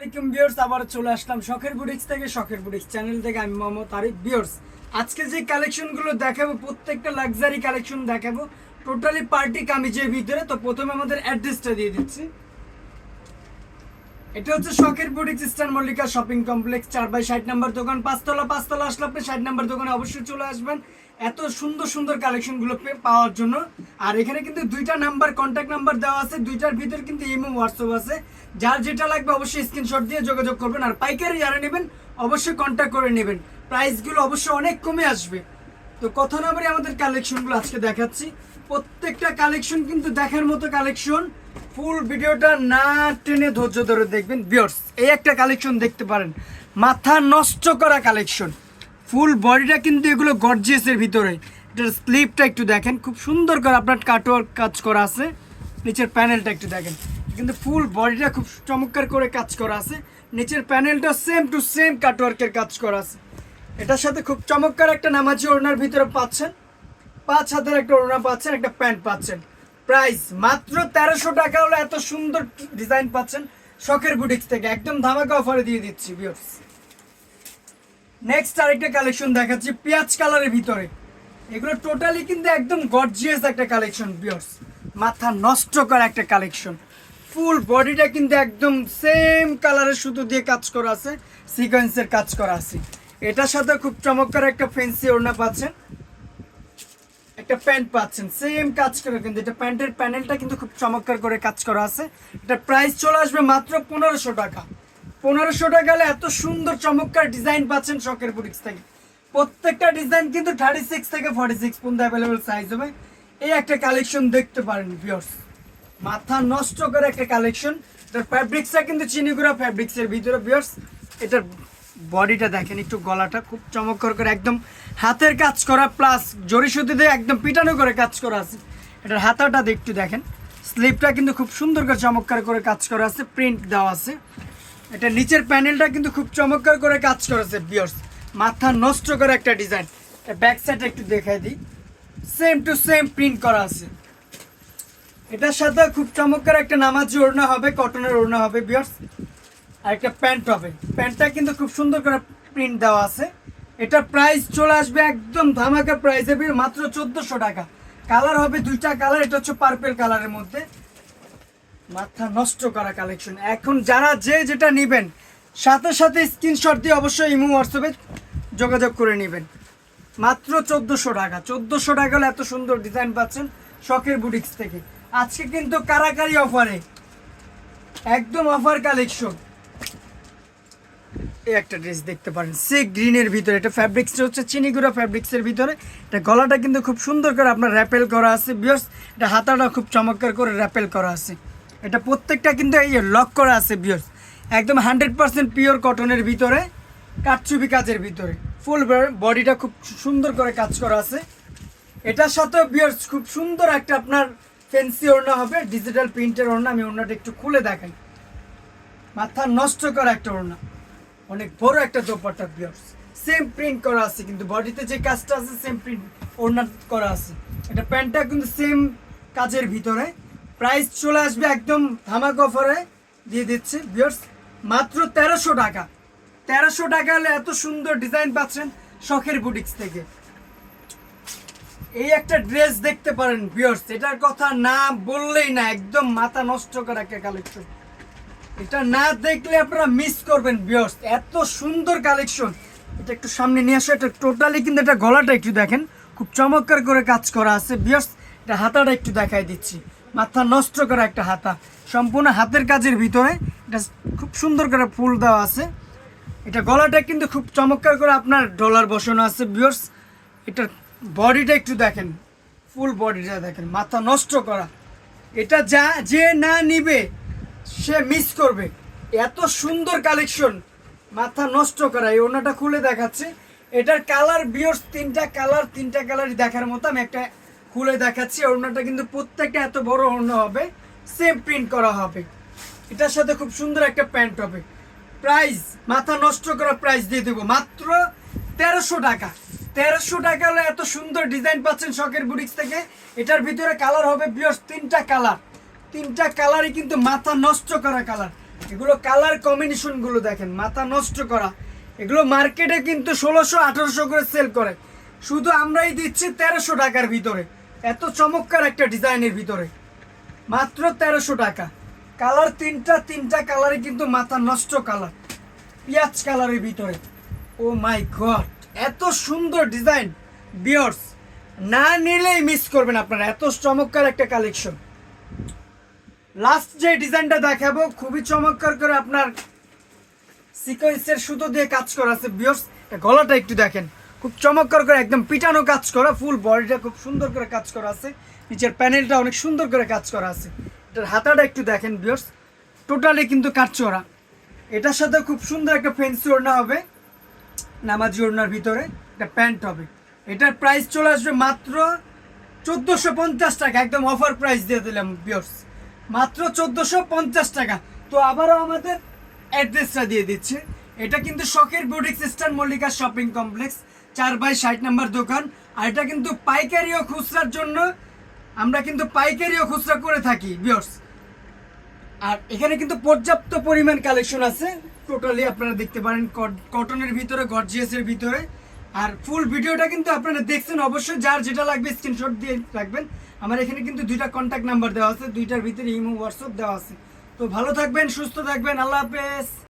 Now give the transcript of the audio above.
আসসালামাইকুম বিয়ার্স আবার চলে আসলাম শখের বুটিক্স থেকে, শখের বুটিক্স চ্যানেল থেকে। আমি মোহাম্মদ আরিফ। আজকে যে কালেকশনগুলো দেখাবো, প্রত্যেকটা লাক্সারি কালেকশন দেখাবো টোটালি পার্টি কামিজের ভিতরে। তো প্রথমে আমাদের অ্যাড্রেসটা দিয়ে দিচ্ছি। এটা হচ্ছে শখের boutiques eastern Mallika shopping complex, চার বাই ষাট নাম্বার দোকান। পাঁচতলা পাঁচতলা আসলে আপনি ষাট নাম্বার দোকানে অবশ্যই চলে আসবেন। এত সুন্দর সুন্দর কালেকশনগুলো পাওয়ার জন্য। আর এখানে কিন্তু দুইটা নাম্বার কন্ট্যাক্ট নাম্বার দেওয়া আছে। দুইটার ভিতর কিন্তু ইমো হোয়াটসঅ্যাপ আছে। যার যেটা লাগবে অবশ্যই স্ক্রিনশট দিয়ে যোগাযোগ করবেন। আর পাইকারি যারা নেবেন, অবশ্যই কন্ট্যাক্ট করে নেবেন। প্রাইসগুলো অবশ্যই অনেক কমে আসবে। তো কথা না বলে আমাদের কালেকশনগুলো আজকে দেখাচ্ছি। প্রত্যেকটা কালেকশন কিন্তু দেখার মতো কালেকশন ফুল ভিডিওটা না টেনে ধৈর্য ধরে দেখবেন। বিয়ার্স এই একটা কালেকশন দেখতে পারেন। মাথা নষ্ট করা কালেকশন ফুল বডিটা কিন্তু এগুলো গর্জিয়াসের ভিতরে। এটার স্লিপটা একটু দেখেন, খুব সুন্দর করে আপনার কাটওয়ার্ক কাজ করা আছে। নিচের প্যানেলটা একটু দেখেন। কিন্তু ফুল বডিটা খুব চমৎকার করে কাজ করা আছে। নিচের প্যানেলটা সেম টু সেম কাটওয়ার্কের কাজ করা আছে। এটার সাথে খুব চমৎকার একটা নামাজি ওড়নার ভিতরে পাচ্ছেন। পাঁচ হাতের একটা ওড়না পাচ্ছেন, একটা প্যান্ট পাচ্ছেন। প্রাইস মাত্র তেরোশো টাকা হলে এত সুন্দর ডিজাইন পাচ্ছেন। শখের বুটিক্স থেকে একদম ধামাকা অফারে দিয়ে দিচ্ছি বিয়র্স নেক্সট আরেকটা কালেকশন দেখাচ্ছি, পেঁয়াজ কালারের ভিতরে। এগুলো টোটালি কিন্তু একদম গর্জিয়াস একটা কালেকশন বিয়র্স মাথা নষ্ট করা একটা কালেকশন ফুল বডিটা কিন্তু একদম সেম কালারের সুতো দিয়ে কাজ করা আছে সিকোয়েন্সের কাজ করা আছে। এটার সাথে খুব চমৎকার একটা ফেন্সি ওড়না পাচ্ছেন। একটা প্যান্ট পাচ্ছেন সেম কাজ করে কিন্তু এটা প্যান্টের প্যানেলটা কিন্তু খুব চমৎকার করে কাজ করা আছে। এটা প্রাইস চলে আসবে মাত্র পনেরোশো টাকা। পনেরোশো টাকা হলে এত সুন্দর, চমৎকার ডিজাইন পাচ্ছেন শখের বুটিক্স থেকে। প্রত্যেকটা ডিজাইন কিন্তু থার্টি সিক্স থেকে ফর্টি সিক্স পর্যন্ত অ্যাভেলেবেল সাইজ হবে। এই একটা কালেকশন দেখতে পারেন ভিওর্স মাথা নষ্ট করে একটা কালেকশন এটার ফ্যাব্রিক্সটা কিন্তু চিনিগুড়া ফ্যাব্রিক্সের ভিতরে ভিওর্স এটার বডিটা দেখেন, একটু গলাটা খুব চমৎকার করে একদম হাতের কাজ করা প্লাস জরি সুতি দিয়ে একদম পিটানো করে কাজ করা আছে। এটার হাতাটা একটু দেখেন। স্লিপটা কিন্তু খুব সুন্দর করে চমৎকার করে কাজ করা আছে প্রিন্ট দেওয়া আছে। এটা নিচের প্যানেলটা কিন্তু খুব চমৎকার করে কাজ করেছে বিয়ার্স মাথা নষ্ট করে একটা ডিজাইন ব্যাক সাইড একটু দেখাই দিই। সেম টু সেম প্রিন্ট করা আছে। এটার সাথে খুব চমৎকার একটা নামাজি ওড়না হবে কটনের ওড়না হবে বিয়ার্স আর একটা প্যান্ট হবে। প্যান্টটা কিন্তু খুব সুন্দর করে প্রিন্ট দেওয়া আছে। এটা প্রাইস চলে আসবে একদম ধামাকা প্রাইস মাত্র চোদ্দোশো টাকা। কালার হবে দুইটা কালার এটা হচ্ছে পার্পেল কালারের মধ্যে। মাথা নষ্ট করা কালেকশন এখন যারা যে যেটা নেবেন, সাথে সাথে স্ক্রিনশট দিয়ে অবশ্যই ইমো হোয়াটসঅ্যাপে যোগাযোগ করে নেবেন। মাত্র চোদ্দোশো টাকা। চোদ্দোশো টাকা হলে এত সুন্দর ডিজাইন পাচ্ছেন শখের বুটিক্স থেকে। আজকে কিন্তু কারাকারি অফারে একদম অফার কালেকশন এই একটা ড্রেস দেখতে পারেন। সে গ্রিনের ভিতরে। এটা ফ্যাব্রিক্সটা হচ্ছে চিনিগুড়া ফ্যাব্রিক্সের ভিতরে। এটা গলাটা কিন্তু খুব সুন্দর করে আপনার র্যাপেল করা আছে। বিয়স এটা হাতাটা খুব চমৎকার করে র্যাপেল করা আছে। এটা প্রত্যেকটা কিন্তু এই লক করা আছে বিয়স একদম হান্ড্রেড পার্সেন্ট পিওর কটনের ভিতরে, কাঠচুপি কাজের ভিতরে। ফুল বডিটা খুব সুন্দর করে কাজ করা আছে। এটার সাথে বিয়ার্স খুব সুন্দর একটা আপনার ফেন্সি ওড়না হবে ডিজিটাল প্রিন্টের ওড়না। আমি ওড়নাটা একটু খুলে দেখাই। মাথা নষ্ট করা একটা ওড়না। অনেক বড় একটা দোপাটা বিয়ার্স সেম প্রিন্ট করা আছে, কিন্তু বডিতে যে কাজটা আছে সেম প্রিন্ট ওড়না করা আছে। এটা প্যান্টটা কিন্তু সেম কাজের ভিতরে। প্রাইস চলে আসবে একদম ধামাক অফারে দিয়ে দিচ্ছে। বিয়ার্স মাত্র তেরোশো টাকা। তেরোশো টাকা হলে এত সুন্দর ডিজাইন পাচ্ছেন শখের বুটিক্স থেকে। এই একটা ড্রেস দেখতে পারেন বিয়ার্স এটার কথা না বললেই না, একদম মাথা নষ্ট করা একটা কালেকশন এটা না দেখলে আপনারা মিস করবেন বিয়ার্স এত সুন্দর কালেকশন এটা একটু সামনে নিয়ে আসো, এটা টোটালি কিন্তু এটা গলাটা একটু দেখেন। খুব চমৎকার করে কাজ করা আছে বিয়ার্স এটা হাতাটা একটু দেখাই দিচ্ছি। মাথা নষ্ট করা একটা হাতা। সম্পূর্ণ হাতের কাজের ভিতরে এটা খুব সুন্দর করে ফুল দেওয়া আছে। এটা গলাটা কিন্তু খুব চমৎকার করে আপনার ডলার বসানো আছে বিয়ার্স এটার বডিটা একটু দেখেন ফুল বডিটা দেখেন, মাথা নষ্ট করা। এটা যা, যে না নিবে, সে মিস করবে। এত সুন্দর কালেকশন মাথা নষ্ট করা। এই ওনাটা খুলে দেখাচ্ছে। এটার কালার বিয়র্স তিনটা কালার তিনটা কালারই দেখার মতো আমি একটা খুলে দেখাচ্ছি। ওড়নাটা কিন্তু প্রত্যেকটা এত বড় ওড়না হবে সেম প্রিন্ট করা হবে। এটার সাথে খুব সুন্দর একটা প্যান্ট হবে। প্রাইস মাথা নষ্ট করা প্রাইস দিয়ে দেবো। মাত্র তেরোশো টাকা। তেরোশো টাকা হলে এত সুন্দর ডিজাইন পাচ্ছেন শখের বুটিক্স থেকে। এটার ভিতরে কালার হবে বিয়স তিনটা কালার তিনটা কালারই কিন্তু মাথা নষ্ট করা কালার এগুলো কালার কম্বিনেশনগুলো দেখেন, মাথা নষ্ট করা। এগুলো মার্কেটে কিন্তু ষোলোশো আঠারোশো করে সেল করে। শুধু আমরাই দিচ্ছি তেরোশো টাকার ভিতরে। এত চমৎকার একটা ডিজাইনের ভিতরে। মাত্র তেরোশো টাকা। কালার তিনটা তিনটা কালারে কিন্তু মাথা নষ্ট কালার। পেঁয়াজ কালারের ভিতরে। ও মাই গড, এত সুন্দর ডিজাইন। বিয়ার্স না নিলেই মিস করবেন আপনারা, এত চমৎকার একটা কালেকশন। লাস্ট যে ডিজাইনটা দেখাবো, খুবই চমৎকার করে আপনার সিকোয়েন্সের সুতো দিয়ে কাজ করা আছে। বিয়ার্স গলাটা একটু দেখেন। খুব চমৎকার করে একদম পিটানো কাজ করা ফুল বডিটা খুব সুন্দর করে কাজ করা আছে। নিচের প্যানেলটা অনেক সুন্দর করে কাজ করা আছে। এটার হাতাটা একটু দেখেন বিয়ার্স টোটালি কিন্তু কাজ করা এটার সাথে খুব সুন্দর একটা ফেন্সি ওড়না হবে। নামাজি ওড়নার ভিতরে একটা প্যান্ট হবে। এটার প্রাইস চলে আসবে মাত্র চোদ্দোশো পঞ্চাশ টাকা। একদম অফার প্রাইস দিয়ে দিলাম বিয়ার্স মাত্র চোদ্দোশো পঞ্চাশ টাকা। তো আবারও আমাদের অ্যাড্রেসটা দিয়ে দিচ্ছে। এটা কিন্তু শখের boutique sister Mallika shopping complex চার বাই ষাট নাম্বার দোকান। আর এটা কিন্তু পাইকারি ও খুচরার জন্য। আমরা কিন্তু পাইকারি ও খুচরা করে থাকি বিয়ার্স আর এখানে কিন্তু পর্যাপ্ত পরিমাণ কালেকশন আছে। টোটালি আপনারা দেখতে পারেন কটনের ভিতরে গর্জিয়াসের ভিতরে। আর ফুল ভিডিওটা কিন্তু আপনারা দেখছেন অবশ্যই। যার যেটা লাগবে স্ক্রিনশট দিয়ে রাখবেন। আমার এখানে কিন্তু দুইটা কন্ট্যাক্ট নাম্বার দেওয়া আছে। দুইটার ভিতরে ইমো হোয়াটসঅ্যাপ দেওয়া আছে। তো ভালো থাকবেন, সুস্থ থাকবেন। আল্লাহ হাফেজ।